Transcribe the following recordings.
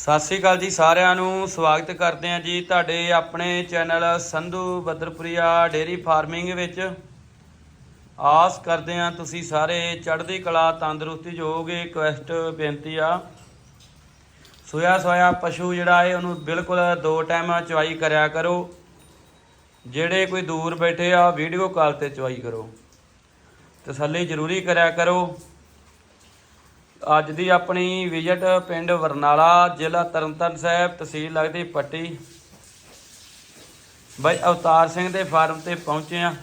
ਸਤਿ ਸ੍ਰੀ ਅਕਾਲ ਜੀ ਸਾਰਿਆਂ ਨੂੰ, ਸਵਾਗਤ ਕਰਦੇ ਹਾਂ ਜੀ ਤੁਹਾਡੇ ਆਪਣੇ channel Sandhu Badarpuria dairy farming ਵਿੱਚ। ਆਸ ਕਰਦੇ ਹਾਂ ਤੁਸੀਂ ਸਾਰੇ ਚੜ੍ਹਦੀ ਕਲਾ, ਤੰਦਰੁਸਤੀ ਜੋਗੇ ਕੁਐਸਟ ਬੇਨਤੀ ਆ। ਸੋਇਆ ਸੋਇਆ ਪਸ਼ੂ ਜਿਹੜਾ ਹੈ ਉਹਨੂੰ ਬਿਲਕੁਲ ਦੋ ਟਾਈਮ ਚਵਾਈ ਕਰਿਆ ਕਰੋ। ਜਿਹੜੇ ਕੋਈ ਦੂਰ ਬੈਠੇ ਆ ਵੀਡੀਓ ਕਾਲ ਤੇ ਚਵਾਈ ਕਰੋ। ਤਸੱਲੀ ਜ਼ਰੂਰੀ ਕਰਿਆ ਕਰੋ। ਅੱਜ ਦੀ ਆਪਣੀ ਵਿਜ਼ਿਟ ਪਿੰਡ ਵਰਨਾਲਾ ਜ਼ਿਲ੍ਹਾ ਤਰਨਤਾਰਨ ਸਾਹਿਬ ਤਹਿਸੀਲ ਲੱਗਦੀ ਪੱਟੀ। ਬਾਈ ਅਵਤਾਰ ਸਿੰਘ ਦੇ ਫਾਰਮ ਤੇ ਪਹੁੰਚੇ ਆ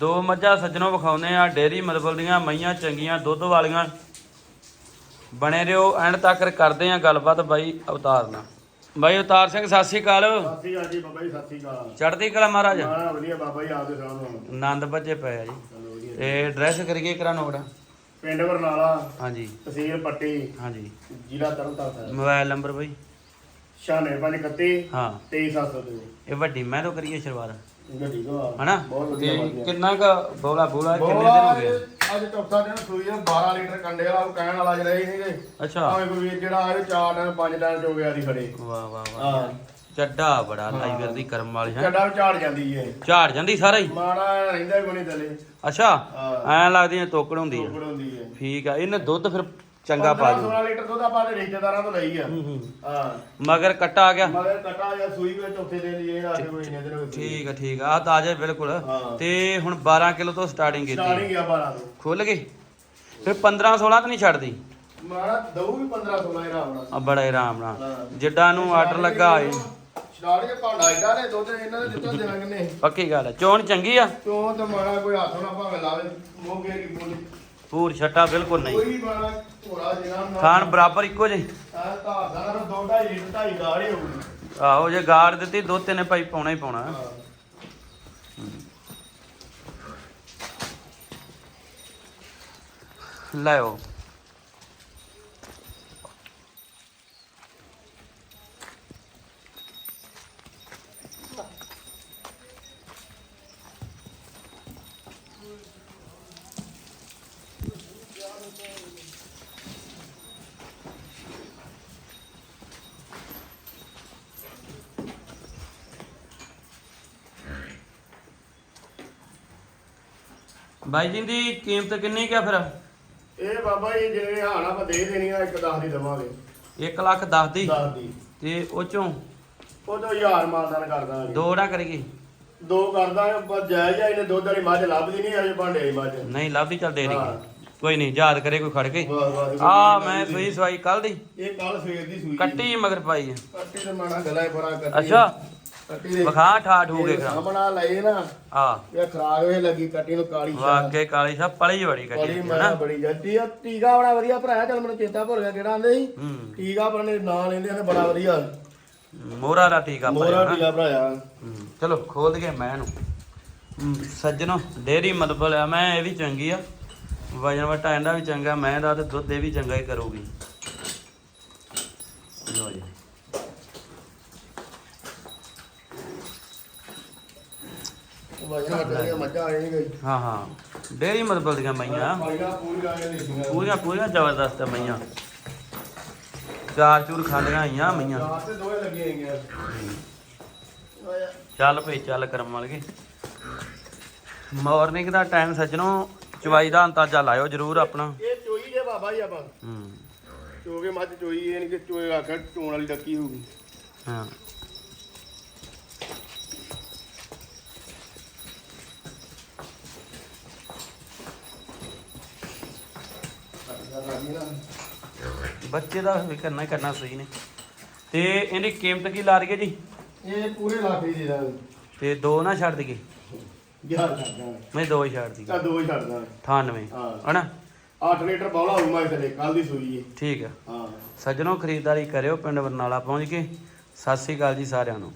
ਦੋ ਮੱਝਾਂ ਸੱਜਣੋਂ ਵਿਖਾਉਂਦੇ ਆ ਡੇਰੀ ਮਲਬਲ ਦੀਆਂ ਮਈਆਂ ਚੰਗੀਆਂ ਦੁੱਧ ਵਾਲੀਆਂ। ਬਣੇ ਰਿਓ ਐਂਡ ਤੱਕ ਕਰਦੇ ਆ ਗੱਲਬਾਤ ਬਾਈ ਅਵਤਾਰ ਨਾਲ। ਬਾਈ ਅਵਤਾਰ ਸਿੰਘ ਸਤਿ ਸ਼੍ਰੀ ਅਕਾਲ। ਸਤਿ ਸ਼੍ਰੀ ਅਕਾਲ ਜੀ ਬਾਬਾ ਜੀ ਸਤਿ ਸ਼੍ਰੀ ਅਕਾਲ। ਚੜ੍ਹਦੀ ਕਲਾ ਮਹਾਰਾਜ। ਮਾਣਾ ਵਧੀਆ ਬਾਬਾ ਜੀ ਆਪਦੇ ਸਾਹਮਣੇ। ਆਨੰਦ ਬੱਜੇ ਪਏ ਆ ਜੀ। ਤੇ ਐਡਰੈਸ ਕਰੀਏ ਕਰਾ ਨੋਟ ਪਿੰਡ ਬਰਨਾਲਾ ਹਾਂਜੀ। ਤਹਿਸੀਲ ਪੱਟੀ ਹਾਂਜੀ। ਜ਼ਿਲ੍ਹਾ ਤਰਨਤਾਰਨ ਮੋਬਾਈਲ ਨੰਬਰ ਬਾਈ। 9531 ਹਾਂ। 23702 ਇਹ ਵੱਡੀ ਮੈਂ ਤੋਂ ਕਰੀਏ ਸ਼ੁਰੂਆਤ। ਗੱਡੀ ਤੋਂ ਆ। ਹਨਾ? ਬਹੁਤ ਵਧੀਆ ਕਿੰਨਾ ਕ ਬੋਲਾ ਬੋਲਾ ਕਿੰਨੇ ਦਿਨ ਹੋ ਗਏ? ਅੱਜ ਚੌਥਾ ਦਿਨ ਸੂਈ ਆ 12 ਲੀਟਰ ਕੰਡੇ ਵਾਲਾ ਉਹ ਕਹਿਣ ਵਾਲਾ ਜਿਹੜਾ ਇਹ ਸੀਗੇ। ਅੱਛਾ। ਆਵੇਂ ਕੋਈ ਵੀਰ ਜਿਹੜਾ ਆਏ ਚਾਰ ਟਾਈਮ ਪੰਜ ਟਾਈਮ ਚੋ ਗਿਆ ਦੀ ਖੜੇ। ਵਾਹ ਵਾਹ ਵਾਹ। ਚੱਡਾ ਬੜਾ ਲਾਈਵਰ ਦੀ ਕਰਮ ਵਾਲੀ ਹੈ? ਚੱਡਾ ਝਾੜ ਜਾਂਦੀ ਏ। ਝਾੜ ਜਾਂਦੀ ਸਾਰਾ ਹੀ? ਮਾਣਾ ਰਹਿੰਦਾ ਵੀ ਬਣੀ ਥੱਲੇ ਅੱਛਾ। ਐਂ ਲੱਗਦੀ ਹੈ ਤੋਕੜ ਹੁੰਦੀ ਹੈ ਹੁੰਦੀ ਠੀਕ ਆ ਇਹਨੇ ਦੁੱਧ ਫਿਰ ਚੰਗਾ ਪਾ ਦੂ। 16 ਲੀਟਰ ਦੁੱਧ ਆਪਾਂ ਦੇ ਰਿਸ਼ਤੇਦਾਰਾਂ ਤੋਂ ਲਈ ਆ। ਹਾਂ ਮਗਰ ਕੱਟਾ ਆ ਗਿਆ। ਮਗਰ ਕਟਾ ਜਾਂ ਸੂਈ ਵਿੱਚ ਚੌਥੇ ਦਿਨ ਦੀ ਇਹ ਰਾਤ ਕੋਈ ਇੰਨੇ ਦਿਨ ਹੋਏ ਠੀਕ ਆ ਠੀਕ ਆ। ਆਹ ਤਾਜ਼ਾ ਬਿਲਕੁਲ। ਹਾਂ। ਤੇ ਹੁਣ 12 ਕਿਲੋ ਤੋਂ ਸਟਾਰਟਿੰਗ ਕੀਤੀ। ਸਟਾਰਟਿੰਗ ਆ 12 ਤੋਂ। ਖੁੱਲ ਗਈ? ਫਿਰ 15 16 ਤਾਂ ਨਹੀਂ ਛੱਡਦੀ? ਮਾਰਾ ਦਊ ਵੀ 15 16 ਹੀ ਰਾਮ ਨਾਲ। ਆ ਬੜਾ ਹੀ ਆਰਾਮ ਨਾਲ। ਹਾਂ। ਜਿੱਡਾ ਨੂੰ ਆਰਡਰ ਲੱਗਾ ਹੋਏ। ਸਟਾਰਟਿੰਗ ਭਾਂਡਾ ਇਡਾ ਨੇ ਦੁੱਧ ਇਹਨਾਂ ਦੇ ਦਿੱਤਾ ਦੇਣਾ ਕਿੰਨੇ ਪੱਕੀ ਗੱਲ ਹੈ ਚੋਣ ਚੰਗੀ ਆ? ਕਿਉਂ ਤੇ ਮਾਰਾ ਕੋਈ ਹੱਥ ਨਾ ਭਾਵੇਂ ਲਾਵੇ ਮੋਗੇ ਕੀ ਬੋਲੀ। ਪੂਰ ਛੱਟਾ ਬਿਲਕੁਲ ਨਹੀਂ। ਕੋਈ ਮਾਰਾ ਥੋੜਾ ਜਿਹਾ ਨਾ ਖਾਣ ਬਰਾਬਰ ਇੱਕੋ ਜਿਹੀ। ਤਾਂ ਦਾ ਦੋ ਢਾਈ ਲੀਟਰ ਢਾਈ ਗਾੜੀ ਹੋਊਗੀ। ਆਹੋ ਜੇ ਗਾੜ ਦਿੱਤੀ ਦੋ ਤਿੰਨ ਭਾਈ ਪਾਉਣਾ ਹੀ ਪਾਉਣਾ। ਹਾਂ। ਲੈਓ ਬਾਈ ਜੀ ਦੀ ਕੀਮਤ ਕਿੰਨੀ ਕਿਆ ਫਿਰ? ਇਹ ਬਾਬਾ ਜੀ ਜਿਹੜੇ ਹਾਲ ਆਪਾਂ ਦੇ ਦੇਣੀ ਆ ਇੱਕ 10 ਦੀ ਦਵਾਂਗੇ। 1 ਲੱਖ 10 ਦੀ? 10 ਦੀ। ਤੇ ਉਹ ਚੋਂ? ਉਹ ਤੋਂ ਹਜ਼ਾਰ ਮਾਨਦਾਨ ਕਰ ਦਾਂਗੇ। ਦੋ ਨਾ ਕਰੀਏ। ਦੋ ਕਰਦਾ ਪਰ ਜਾਇਜ਼ ਆ ਇਹਨੇ ਦੁੱਧ ਵਾਲੀ ਮੱਝ ਲੱਭਦੀ ਨਹੀਂ ਅਜੇ ਭਾਂਡੇ ਵਾਲੀ ਮੱਝ। ਨਹੀਂ ਲੱਭਦੀ ਚੱਲ ਦੇ ਹਾਂ। ਕੋਈ ਨਹੀਂ ਯਾਦ ਕਰੇ ਕੋਈ ਖੜ ਕੇ। ਵਾਹ ਵਾਹ ਆ ਮੈਂ ਸੂਈ ਸਵਾਈ ਕੱਲ ਦੀ? ਇਹ ਕੱਲ ਸਵੇਰ ਦੀ ਸੂਈ ਕੱਟੀ ਮਗਰ ਪਾਈ ਆ। ਕੱਟੀ ਤੇ ਮਾਣਾ ਗਲਾ ਹੀ ਬੜਾ ਕੱਟੀ ਅੱਛਾ। ਕੱਟੀ ਦੇ ਵਿਖਾ ਠਾਠ ਹੋ ਗਏ ਖਾ। ਸਾਹਮਣਾ ਲਏ ਨਾ। ਆ ਇਹ ਖਰਾਬ ਹੋਏ ਲੱਗੀ ਕੱਟੀ ਨੂੰ ਕਾਲੀ ਸ਼ਾਹ ਵਾਕੇ ਕਾਲੀ ਸਾਹਿਬ ਪਲੀ ਬੜੀ ਕੱਟੀ ਬੜੀ ਹੈ ਮੈਂ ਨਾ ਬੜੀ ਜੱਟੀ ਆ ਟੀਕਾ ਬੜਾ ਵਧੀਆ ਭਰਾਇਆ ਚੱਲ ਮੈਨੂੰ ਚੇਤਾ ਭੁੱਲ ਗਿਆ ਕਿਹੜਾ ਆਂਦੇ ਸੀ। ਹੂੰ। ਟੀਕਾ ਪਰ ਨੇ ਨਾਂ ਲੈਂਦੇ ਨੇ ਬੜਾ ਵਧੀਆ। ਮੋਰਾ ਦਾ ਟੀਕਾ ਮੋਰਾ ਪਾਇਆ ਨਾ ਟੀਕਾ ਭਰਾਇਆ ਹੂੰ, ਚਲੋ ਖੋਲ ਦਈਏ ਮੈਂ ਇਹਨੂੰ। ਹੂੰ, ਸੱਜਣੋ ਡੇਰੀ ਮਤਲਬ ਆ ਮੈਂ ਇਹ ਵੀ ਚੰਗੀ ਆ। ਵਜਨ ਵਟਾ ਇਹਦਾ ਵੀ ਚੰਗਾ ਮੈਂ ਦਾ ਤੇ ਦੁੱਧ ਇਹ ਵੀ ਚੰਗਾ ਹੀ ਕਰੂਗੀ। ਲੋ ਜੀ। ਵਜਨ ਵੱਡੇ ਮੱਝਾਂ ਆਏ ਨਹੀਂ ਗਈ। ਹਾਂ ਹਾਂ। ਡੇਰੀ ਮਤਲਬ ਦੀਆਂ ਮਈਆਂ। ਪੂਰੀਆਂ ਪੂਰੀਆਂ ਜ਼ਬਰਦਸਤ ਮਈਆਂ। ਚਾਰ ਚੂਰ ਖਾਂਦੀਆਂ ਆਈਆਂ ਮਈਆਂ। ਤੇ ਦੋਏ ਚੱਲ ਭਈ ਚੱਲ ਕਰਮ ਵਾਲਗੇ ਮਾਰਨਿੰਗ ਦਾ ਟਾਈਮ ਸੱਜਣੋ ਚਵਾਈ ਦਾ ਅੰਦਾਜ਼ਾ ਲਾਇਓ ਜਰੂਰ ਆਪਣਾ। ਇਹ ਚੋਈ ਜੇ ਬਾਬਾ ਜੀ ਆਪਾਂ। ਹੂੰ ਚੋਗੇ ਮੱਝ ਚੋਈ ਇਹ ਨਹੀਂ ਕਿ ਚੋਏ ਆਖਰ ਚੋਣ ਵਾਲੀ ਡੱਕੀ ਹੋਊਗੀ। ਹਾਂ। ਬੱਚੇ ਦਾ ਵੀ ਕਰਨਾ ਹੀ ਕਰਨਾ ਸਹੀ ਨੇ। ਤੇ ਇਹਦੀ ਕੀਮਤ ਕੀ ਲਾ ਰਹੀ ਹੈ ਜੀ? ਇਹ ਪੂਰੇ ਲੱਖ ਦੀ ਦੇ ਦਾਂਗੇ। ਤੇ ਦੋ ਨਾ ਛੱਡ ਦਈਏ। ਦਾਂਗੇ ਮੈਂ ਦੋ ਹੀ ਛੱਡ ਦਈਏ ਤਾਂ ਦੋ ਹੀ ਛੱਡ ਦਾਂਗੇ 98 ਹਾਂ। ਹਨਾ? 8 ਲੀਟਰ ਬੌਲਾ ਹੋਊ ਮੈਂ ਥਲੇ ਕੱਲ ਦੀ ਸੂਈ ਹੈ ਠੀਕ ਆ। ਹਾਂ। ਸੱਜਣੋ ਖਰੀਦਦਾਰੀ ਕਰਿਓ ਪਿੰਡ ਬਰਨਾਲਾ ਪਹੁੰਚ ਕੇ। ਸਤਿ ਸ੍ਰੀ ਅਕਾਲ ਜੀ ਸਾਰਿਆਂ ਨੂੰ।